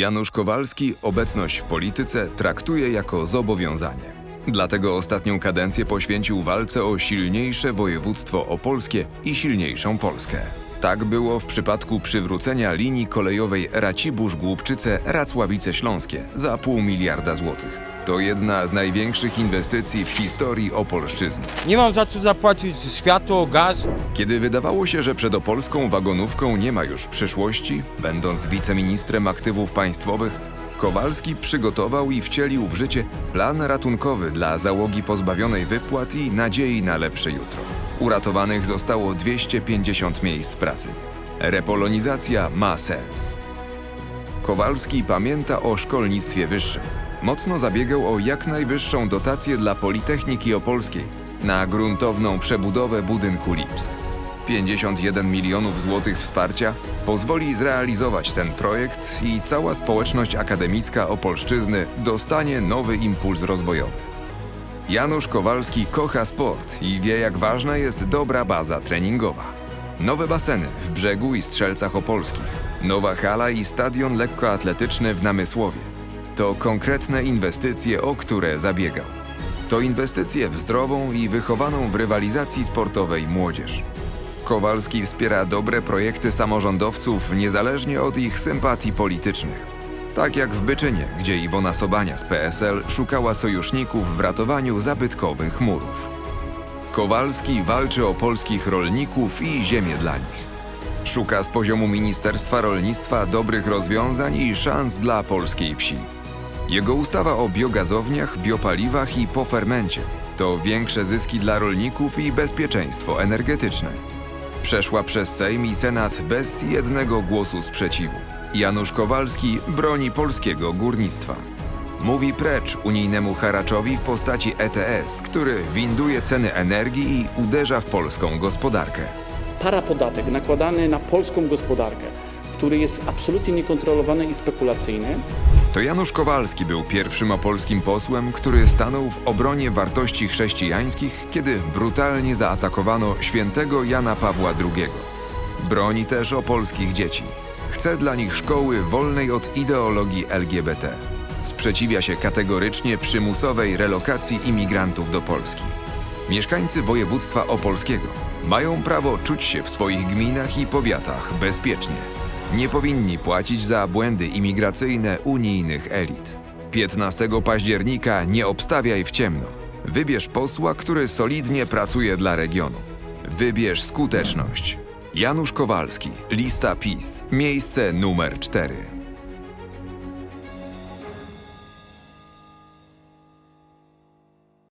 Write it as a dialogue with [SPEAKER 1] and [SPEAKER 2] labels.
[SPEAKER 1] Janusz Kowalski obecność w polityce traktuje jako zobowiązanie. Dlatego ostatnią kadencję poświęcił walce o silniejsze województwo opolskie i silniejszą Polskę. Tak było w przypadku przywrócenia linii kolejowej Racibórz-Głubczyce-Racławice Śląskie za pół miliarda złotych. To jedna z największych inwestycji w historii Opolszczyzny.
[SPEAKER 2] Nie mam za co zapłacić światło, gaz.
[SPEAKER 1] Kiedy wydawało się, że przed opolską wagonówką nie ma już przyszłości, będąc wiceministrem aktywów państwowych, Kowalski przygotował i wcielił w życie plan ratunkowy dla załogi pozbawionej wypłat i nadziei na lepsze jutro. Uratowanych zostało 250 miejsc pracy. Repolonizacja ma sens. Kowalski pamięta o szkolnictwie wyższym. Mocno zabiegał o jak najwyższą dotację dla Politechniki Opolskiej na gruntowną przebudowę budynku Lipsk. 51 milionów złotych wsparcia pozwoli zrealizować ten projekt i cała społeczność akademicka Opolszczyzny dostanie nowy impuls rozwojowy. Janusz Kowalski kocha sport i wie, jak ważna jest dobra baza treningowa. Nowe baseny w Brzegu i Strzelcach Opolskich, nowa hala i stadion lekkoatletyczny w Namysłowie. To konkretne inwestycje, o które zabiegał. To inwestycje w zdrową i wychowaną w rywalizacji sportowej młodzież. Kowalski wspiera dobre projekty samorządowców niezależnie od ich sympatii politycznych. Tak jak w Byczynie, gdzie Iwona Sobania z PSL szukała sojuszników w ratowaniu zabytkowych murów. Kowalski walczy o polskich rolników i ziemię dla nich. Szuka z poziomu Ministerstwa Rolnictwa dobrych rozwiązań i szans dla polskiej wsi. Jego ustawa o biogazowniach, biopaliwach i po fermencie to większe zyski dla rolników i bezpieczeństwo energetyczne. Przeszła przez Sejm i Senat bez jednego głosu sprzeciwu. Janusz Kowalski broni polskiego górnictwa. Mówi precz unijnemu haraczowi w postaci ETS, który winduje ceny energii i uderza w polską gospodarkę.
[SPEAKER 3] parapodatek nakładany na polską gospodarkę, który jest absolutnie niekontrolowany i spekulacyjny,
[SPEAKER 1] To Janusz Kowalski był pierwszym opolskim posłem, który stanął w obronie wartości chrześcijańskich, kiedy brutalnie zaatakowano świętego Jana Pawła II. Broni też opolskich dzieci. Chce dla nich szkoły wolnej od ideologii LGBT. Sprzeciwia się kategorycznie przymusowej relokacji imigrantów do Polski. Mieszkańcy województwa opolskiego mają prawo czuć się w swoich gminach i powiatach bezpiecznie. Nie powinni płacić za błędy imigracyjne unijnych elit. 15 października nie obstawiaj w ciemno. Wybierz posła, który solidnie pracuje dla regionu. Wybierz skuteczność. Janusz Kowalski, lista PiS, miejsce numer 4.